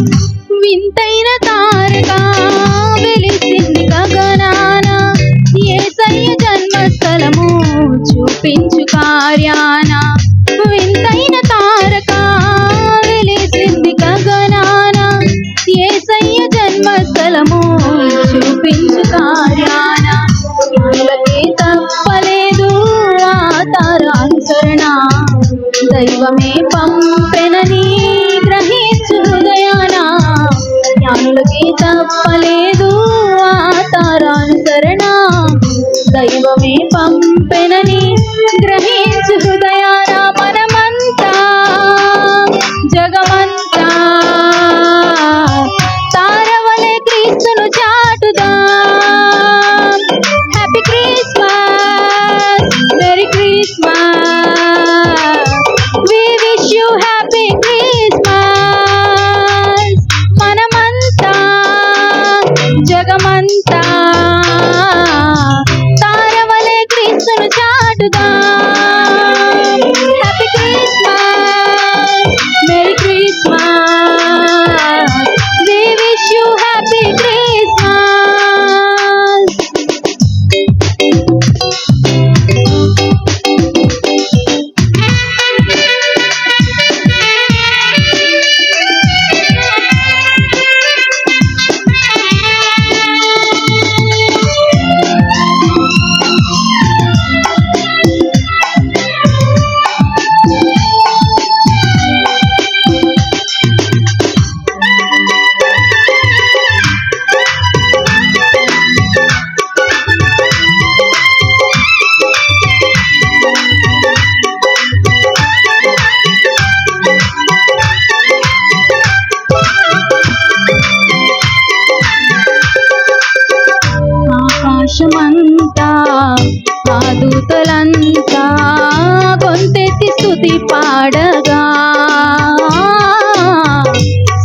వింతైన తారగా వెలిసింది గగనాన. ఏసయ్య జన్మస్థలము చూపించు కార్యాన. వింతైన తారక వెలిసింది గగనాన. ఏసయ్య జన్మస్థలము చూపించు కార్యాన. వాళ్ళకి తప్పలేదు ఆ తార అనుసరణ దైవమే పంపెనని జ్ఞానులకి తప్పలేదు ఆ తారానుసరణ దైవమే పంపెనని గ్రహించు హృదయ ఆకాశమంతా ఆ దూతలంతా గొంతెత్తి స్తుతి పాడగా.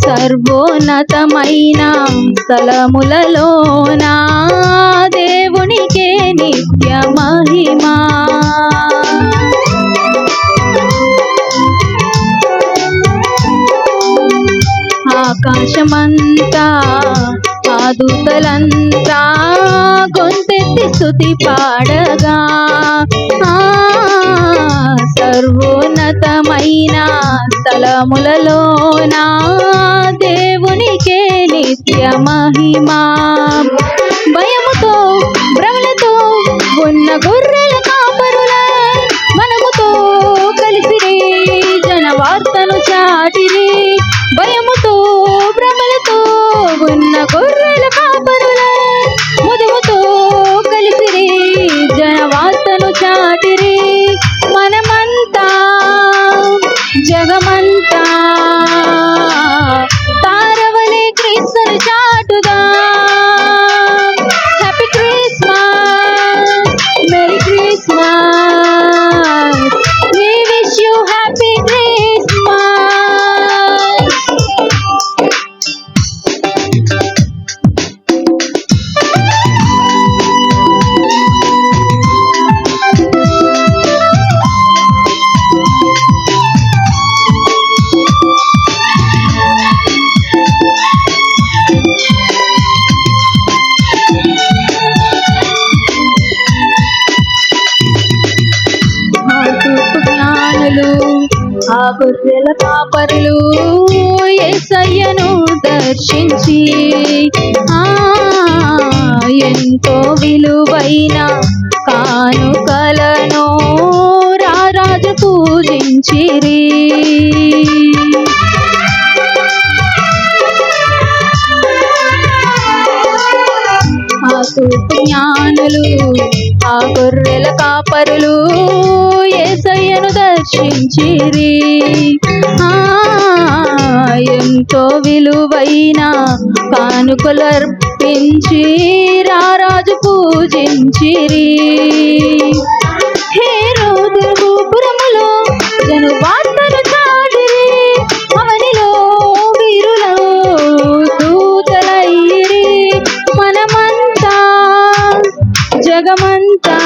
సర్వోన్నతమైన స్థలములలోన దేవునికే నిత్య మహిమా. ఆకాశమంతా ఆ కొంతెత్తి గొంతెత్తి పాడగా సర్వోన్నతమైన స్థలములలోన దేవునికే నిత్య మహిమా. భయముతో భ్రమలతో ఉన్న గొర్రెల కాపరులై మనముతో కలిసిరే జన వార్తను చాటిని గొర్రెల కాపరులు యేసయ్యను దర్శించి ఆ ఎంతో విలువైన కానుకలను రారాజు పూజించిరి. ఆ జ్ఞానులు ఆ గొర్రెల కాపరులు ఏసయ్యను దర్శించిరి. ఆ ఎంతో విలువైన కానుకలర్పించి రారాజు పూజించిరి. హేరోదు జగమంతా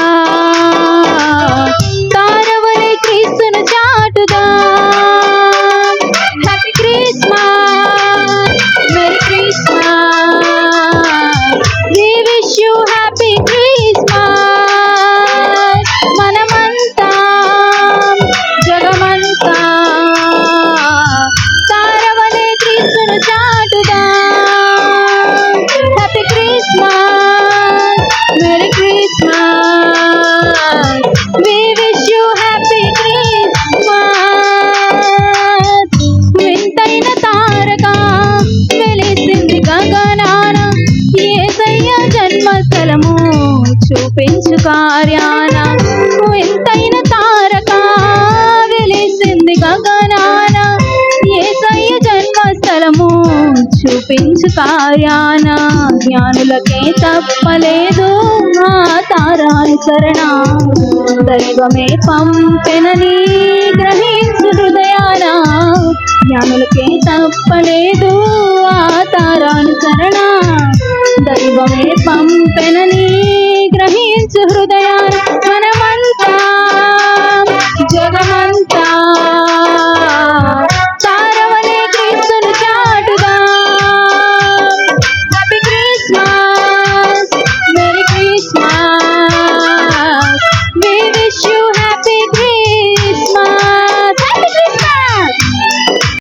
చూపించు కార్యాన. ఎంతైన తారక. వెలిసింది గగనాన. ఏసయ్య జన్మస్థలము చూపించు కార్యాన. జ్ఞానులకే తప్పలేదు ఆ తారానుసరణ దైవమే పంపెనని గ్రహించు హృదయాన. జ్ఞానులకే తప్పలేదు ఆ తారానుసరణ దైవమే పంపెనని ಹೃದಯ